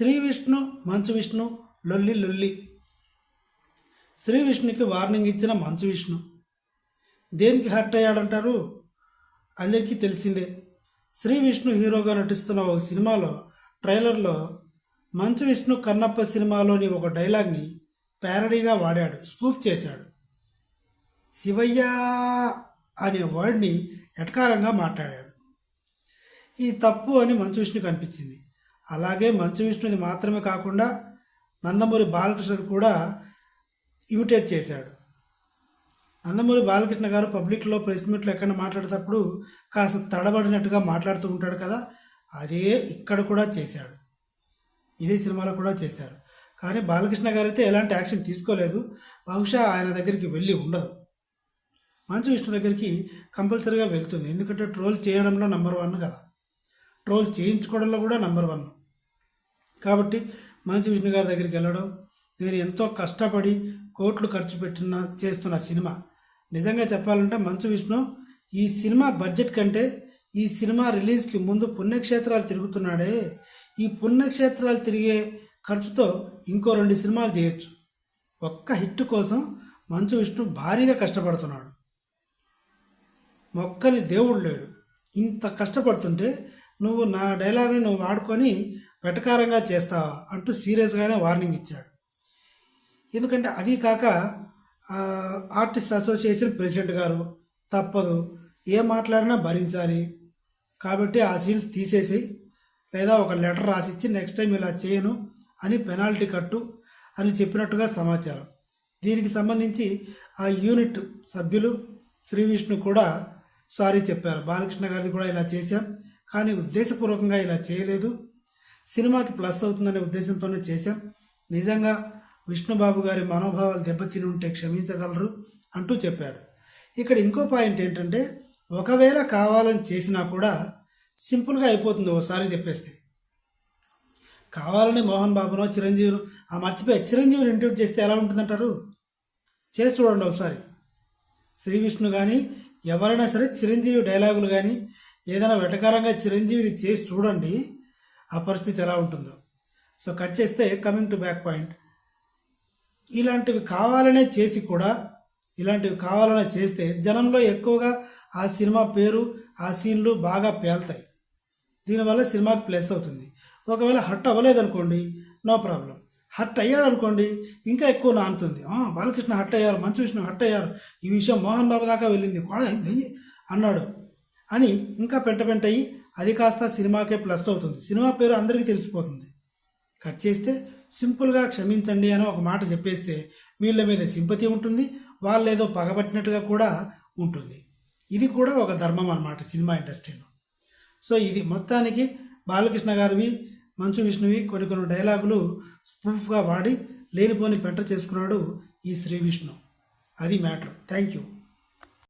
శ్రీ విష్ణు మంచు విష్ణు లొల్లి లొల్లి. శ్రీ విష్ణుకి వార్నింగ్ ఇచ్చిన మంచు విష్ణు. దేనికి హర్ట్ అయ్యాడంటారు? అందరికీ తెలిసిందే. శ్రీ విష్ణు హీరోగా నటిస్తున్న ఒక సినిమాలో ట్రైలర్లో మంచు విష్ణు కన్నప్ప సినిమాలోని ఒక డైలాగ్ని ప్యారడీగా వాడాడు స్పూఫ్ చేశాడు. శివయ్య అనే వర్డ్ని ఎటకారంగా మాట్లాడాడు. ఈ తప్పు అని మంచు విష్ణుకి అనిపించింది. అలాగే మంచు విష్ణుని మాత్రమే కాకుండా నందమూరి బాలకృష్ణ కూడా ఇమిటేట్ చేశాడు. నందమూరి బాలకృష్ణ గారు పబ్లిక్లో ప్రెస్ మీట్లో ఎక్కడ మాట్లాడేటప్పుడు కాస్త తడబడినట్టుగా మాట్లాడుతూ ఉంటాడు కదా అదే ఇక్కడ కూడా చేశాడు. ఇదే సినిమాలో కూడా చేశారు కానీ బాలకృష్ణ గారు అయితే ఎలాంటి యాక్షన్ తీసుకోలేదు. బహుశా ఆయన దగ్గరికి వెళ్ళి ఉండదు. మంచు విష్ణు దగ్గరికి కంపల్సరీగా వెళ్తుంది. ఎందుకంటే ట్రోల్ చేయడంలో నెంబర్ వన్ కదా. ట్రోల్ చేయించుకోవడంలో కూడా నెంబర్ వన్. కాబట్టి మంచు విష్ణు గారి దగ్గరికి వెళ్ళడం నేను ఎంతో కష్టపడి కోట్లు ఖర్చు పెట్టిన చేస్తున్న సినిమా. నిజంగా చెప్పాలంటే మంచు విష్ణు ఈ సినిమా బడ్జెట్ కంటే ఈ సినిమా రిలీజ్కి ముందు పుణ్యక్షేత్రాలు తిరుగుతున్నాడే. ఈ పుణ్యక్షేత్రాలు తిరిగే ఖర్చుతో ఇంకో రెండు సినిమాలు చేయొచ్చు. ఒక్క హిట్ కోసం మంచు విష్ణు భారీగా కష్టపడుతున్నాడు. మొక్కని దేవుడు లేడు. ఇంత కష్టపడుతుంటే నువ్వు నా డైలాగ్ని నువ్వు వాడుకొని వెటకారంగా చేస్తావా అంటూ సీరియస్గానే వార్నింగ్ ఇచ్చాడు. ఎందుకంటే అది కాక ఆర్టిస్ట్ అసోసియేషన్ ప్రెసిడెంట్ గారు తప్పదు ఏ మాట్లాడినా భరించాలి. కాబట్టి ఆ సీన్స్ తీసేసి లేదా ఒక లెటర్ రాసిచ్చి నెక్స్ట్ టైం ఇలా చేయను అని పెనాల్టీ కట్టు అని చెప్పినట్టుగా సమాచారం. దీనికి సంబంధించి ఆ యూనిట్ సభ్యులు శ్రీ విష్ణు కూడా సారీ చెప్పారు. బాలకృష్ణ గారిది కూడా ఇలా చేశాం కానీ ఉద్దేశపూర్వకంగా ఇలా చేయలేదు. సినిమాకి ప్లస్ అవుతుందనే ఉద్దేశంతోనే చేశాం. నిజంగా విష్ణుబాబు గారి మనోభావాలు దెబ్బతిని ఉంటే క్షమించగలరు అంటూ చెప్పాడు. ఇక్కడ ఇంకో పాయింట్ ఏంటంటే ఒకవేళ కావాలని చేసినా కూడా సింపుల్గా అయిపోతుంది ఓసారి చెప్పేస్తే. కావాలని మోహన్ బాబునో చిరంజీవిను ఆ మర్చిపోయి చిరంజీవిని ఇంటర్వ్యూ చేస్తే ఎలా ఉంటుందంటారు? చేసి చూడండి ఒకసారి. శ్రీ విష్ణు కానీ ఎవరైనా సరే చిరంజీవి డైలాగులు కానీ ఏదైనా వెటకారంగా చిరంజీవిది చేసి చూడండి. ఆ పరిస్థితి ఎలా ఉంటుందో. సో కట్ చేస్తే కమింగ్ టు బ్యాక్ పాయింట్ ఇలాంటివి కావాలనే చేసి కూడా ఇలాంటివి కావాలనే చేస్తే జనంలో ఎక్కువగా ఆ సినిమా పేరు ఆ సీన్లు బాగా పేల్తాయి. దీనివల్ల సినిమాకి ప్లస్ అవుతుంది. ఒకవేళ హట్ అవ్వలేదనుకోండి నో ప్రాబ్లం. హట్ అయ్యాడు అనుకోండి ఇంకా ఎక్కువ నానుతుంది. బాలకృష్ణ హట్ అయ్యారు మంచు విష్ణు హట్ అయ్యారు ఈ విషయం మోహన్ బాబు దాకా వెళ్ళింది. కూడా అన్నాడు. అని ఇంకా పెంట పెంటయి అయ్యి అది కాస్త సినిమాకే ప్లస్ అవుతుంది. సినిమా పేరు అందరికీ తెలిసిపోతుంది. కట్ చేస్తే సింపుల్గా క్షమించండి అని ఒక మాట చెప్పేస్తే వీళ్ళ మీద సింపతి ఉంటుంది వాళ్ళు ఏదో పగబట్టినట్టుగా కూడా ఉంటుంది. ఇది కూడా ఒక ధర్మం అన్నమాట సినిమా ఇండస్ట్రీలో. సో ఇది మొత్తానికి బాలకృష్ణ గారివి మంచు విష్ణువి కొన్ని కొన్ని డైలాగులు స్పూఫ్గా వాడి లేనిపోని పెంట చేసుకున్నాడు ఈ శ్రీ విష్ణు. అది మ్యాటర్. Thank you.